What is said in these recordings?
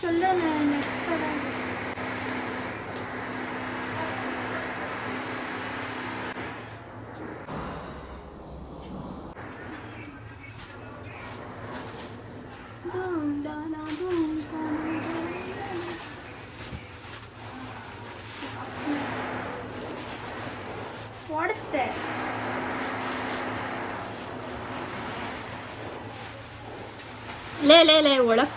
ಏ சொல்லல What is that? ಲೇ ಲೇ ಲೇ ಒಳಗ್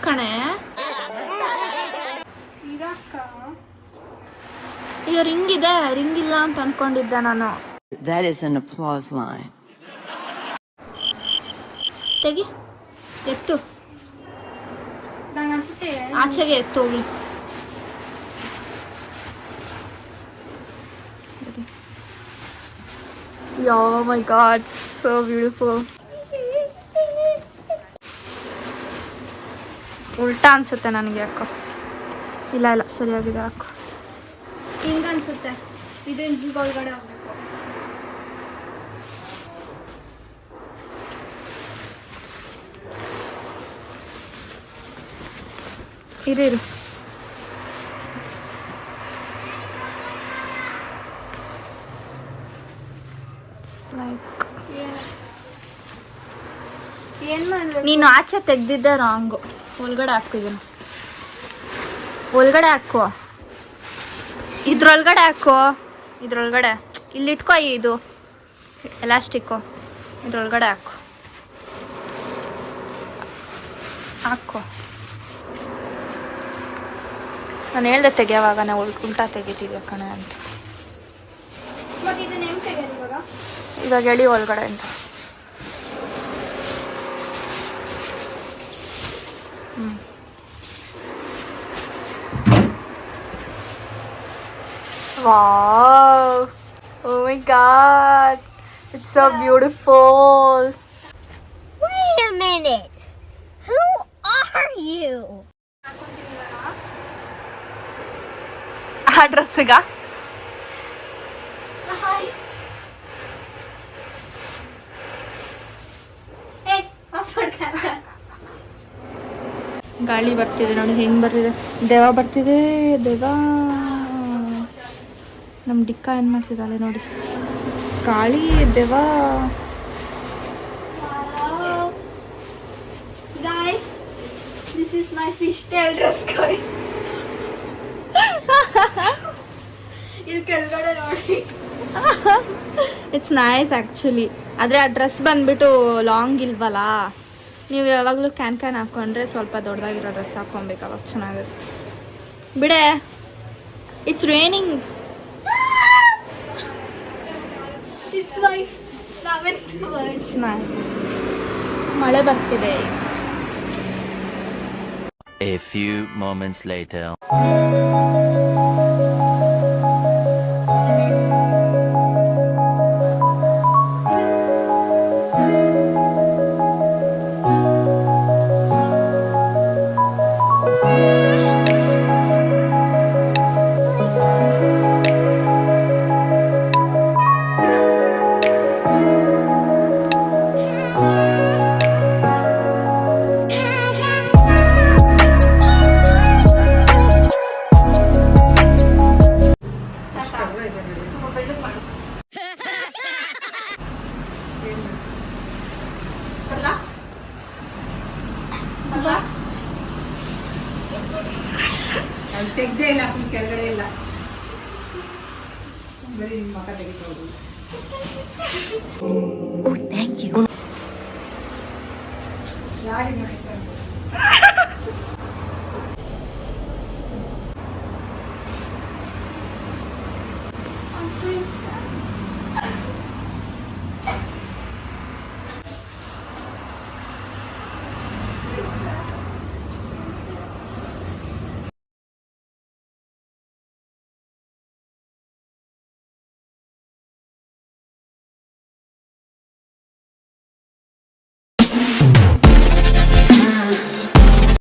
ಈಗ ರಿಂಗ್ ಇದೆ ರಿಂಗ್ ಇಲ್ಲ ಅಂತ ಅನ್ಕೊಂಡಿದ್ದೆ ನಾನು. That is an applause line. ತೆಗಿ. ಎತ್ತು. ನಂಗೆ ಅನ್ಸುತ್ತೆ ಆಚೆಗೆ ಎತ್ತು ಹೋಗಿ yo my God so beautiful ಉಲ್ಟಾ ಅನ್ಸುತ್ತೆ ನನಗೆ ಅಕ್ಕ. ಇಲ್ಲ ಇಲ್ಲ ಸರಿಯಾಗಿದೆ ಯಾಕೋ ಹಿಂಗ ಅನ್ಸುತ್ತೆ ಇದೇನ್ ಹಿಂಗ್ ಒಳಗಡೆ ಹೋಗ್ಬೇಕು ಇರಿರು ಲೈಕ್ ಏನ್- ನೀನು ಆಚೆ ತೆಗ್ದಿದ್ದೆ ರಾಂಗು ಒಳಗಡೆ ಹಾಕಿದ್ದೀನಿ ಒಳಗಡೆ ಹಾಕೋ. ಇದ್ರೊಳಗಡೆ ಹಾಕು ಇದ್ರೊಳಗಡೆ. ಇಲ್ಲಿಟ್ಕೋ ಇದು. ಎಲಾಸ್ಟಿಕ್ಕು ಇದ್ರೊಳಗಡೆ ಹಾಕು. ಹಾಕೋ. ನಾನು ಹೇಳ್ದೆ ತೆಗಿಯೋವಾಗ ನಾವು ಉಲ್ಟಾ ತೆಗಿತೀವಿ ಕಣೆ ಅಂತ. ಇವಾಗ? ಇವಾಗ ಎಳಿ ಒಳಗಡೆ ಅಂತ. ಹ್ಮ್. Wow! Oh my god! It's so beautiful! Wait a minute. Who are you? ಆ ಡ್ರೆಸ್ಸಿಗ ಏ ಆಫ್ ಮಾಡ್ಕೊಂಡ ಗಾಳಿ ಬರ್ತಿದೆ ನೋಡಿ ಹೆಂಗ್ ಬರ್ತಿದೆ ದೇವ ಬರ್ತಿದೆ ದೇವ ನಮ್ಮ ಡಿಕ್ಕ ಏನು ಮಾಡ್ತಿದ್ದಾಳೆ ನೋಡಿ. ಗಾಳಿ ದೇವ this is my fish tail dress guys ಇಲ್ಲಿ ಕೆಳಗಡೆ ನೋಡಿ. ಇಟ್ಸ್ ನೈಸ್ ಆ್ಯಕ್ಚುಲಿ ಆದರೆ ಆ ಡ್ರೆಸ್ ಬಂದ್ಬಿಟ್ಟು ಲಾಂಗ್ ಇಲ್ವಲ್ಲ? ನೀವು ಯಾವಾಗಲೂ ಕ್ಯಾನ್ ಕ್ಯಾನ್ ಹಾಕ್ಕೊಂಡ್ರೆ ಸ್ವಲ್ಪ ದೊಡ್ಡದಾಗಿರೋ ಡ್ರೆಸ್ ಹಾಕ್ಕೊಬೇಕು ಅವಾಗ ಚೆನ್ನಾಗಿರುತ್ತೆ ಬಿಡೆ ಇಟ್ಸ್ ರೇನಿಂಗ್ ಮಳೆ ಬರ್ತಿದೆ A few moments later. ತೆಗ್ದೇ ಇಲ್ಲ ಫುಲ್ ಕೆಳಗಡೆ ಇಲ್ಲ. ಬರೀ ನಿಮ್ಮ ಮಕ್ಕ ತೆಗಿತಾ ಹೋಗಿ